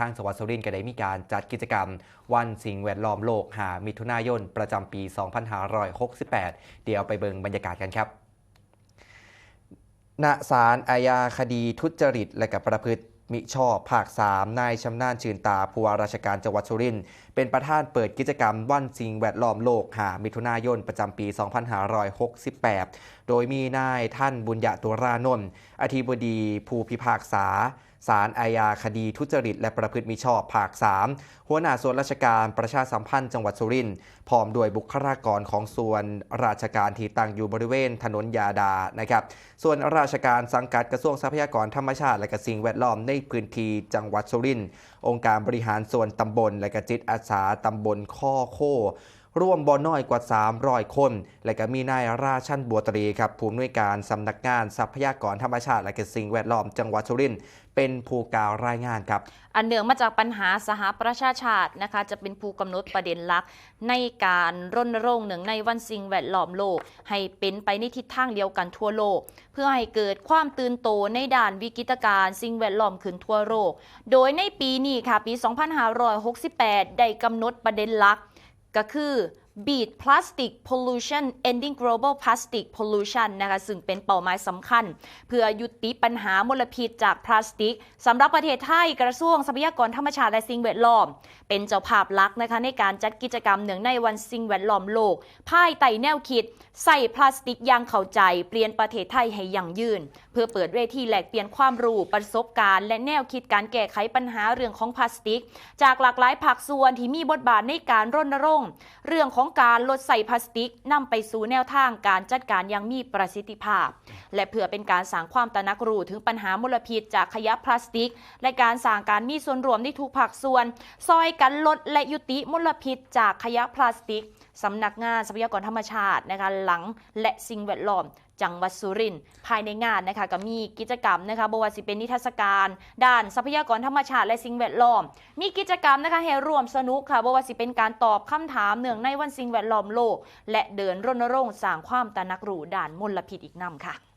ทางสวัสดิ์สุรินทร์ก็ได้มีการจัดกิจกรรม วันสิ่งแวดล้อมโลกหามิถุนายน ประจำปี 2568 เดี๋ยวไปเบิงบรรยากาศกันครับณศาลอาญาคดีทุจริตและกับประพฤติ มิชอบภาค 3 นายชำนาญชื่นตาผู้ว่าราชการจังหวัดสุรินทร์เป็นประธานเปิดกิจกรรมวันสิ่งแวดล้อมโลกหามิถุนายนประจำปี 2568 โดยมีนายท่านบุญญาตุรานนท์อธิบดีผู้พิพากษาศาลอาญาคดีทุจริต และประพฤติมิชอบภาค 3 หัวหน้าส่วนราชการประชาสัมพันธ์จังหวัดสุรินทร์พร้อมด้วยบุคลากรของส่วนราชการที่ตั้งอยู่บริเวณถนนยาดานะครับส่วนราชการสังกัดกระทรวงทรัพยากรธรรมชาติและก็สิ่งแวดล้อมในพื้นที่จังหวัดสุรินทร์องค์การบริหารส่วนตำบลและกจิตอาสาตำบลข้อโค ร่วมบ่น้อยกว่า 300 คน และก็มีนายราชันบัวตรีครับผู้อำนวยการสำนักงานทรัพยากรธรรมชาติและก็สิ่งแวดล้อมจังหวัดสุรินทร์เป็นผู้กล่าวรายงานครับ อันเนื่องมาจากปัญหาสหประชาชาตินะคะจะเป็นผู้กำหนดประเด็นหลัก ในการรณรงค์หนึ่งในวันสิ่งแวดล้อมโลก ให้เป็นไปในทิศทางเดียวกันทั่วโลก เพื่อให้เกิดความตื่นโตในด้านวิกฤตการณ์สิ่งแวดล้อมขึ้นทั่วโลก โดยในปีนี้ค่ะปี 2568 ได้กำหนดประเด็นหลัก ก็คือ Beat Plastic Pollution Ending Global Plastic Pollution นะคะซึ่งเป็นเป้าหมายสำคัญ เพื่อยุติปัญหามลพิษจากพลาสติกสำหรับประเทศไทยกระทรวงทรัพยากรธรรมชาติและสิ่งแวดล้อม เป็นเจ้าภาพลักนะคะในการจัดกิจกรรมเนื่องในวันสิ่งแวดล้อมโลก ภายใต้แนวคิด ใส่พลาสติกอย่างเข้าใจ เปลี่ยนประเทศไทยให้ยั่งยืน เพื่อเปิดเวทีแลกเปลี่ยนความรู้ประสบการณ์ และแนวคิดการแก้ไขปัญหาเรื่องของพลาสติก จากหลากหลายภาคส่วนที่มีบทบาทในการรณรงค์เรื่องของการลดใส่พลาสติกนำไปสู่แนวทางการจัดการอย่างมีประสิทธิภาพ และเพื่อเป็นการสร้างความตระหนักรู้ถึงปัญหามลพิษจากขยะพลาสติก และการสร้างการมีส่วนร่วมในทุกภาคส่วน ซอยกันลดและยุติมลพิษจากขยะพลาสติกสำนักงานทรัพยากรธรรมชาตินะคะหลังและสิ่งแวดล้อม จังหวัดสุรินทร์ภายในงานนะคะก็มีกิจกรรมนะคะบวชสิเป็นนิทรรศการ ด้านทรัพยากรธรรมชาติและสิ่งแวดล้อม มีกิจกรรมนะคะให้ร่วมสนุกค่ะบวชสิเป็นการตอบคำถามเนื่องในวันสิ่งแวดล้อมโลก และเดินรณรงค์สร้างความตระหนักรู้ด้านมลพิษอีกนำค่ะ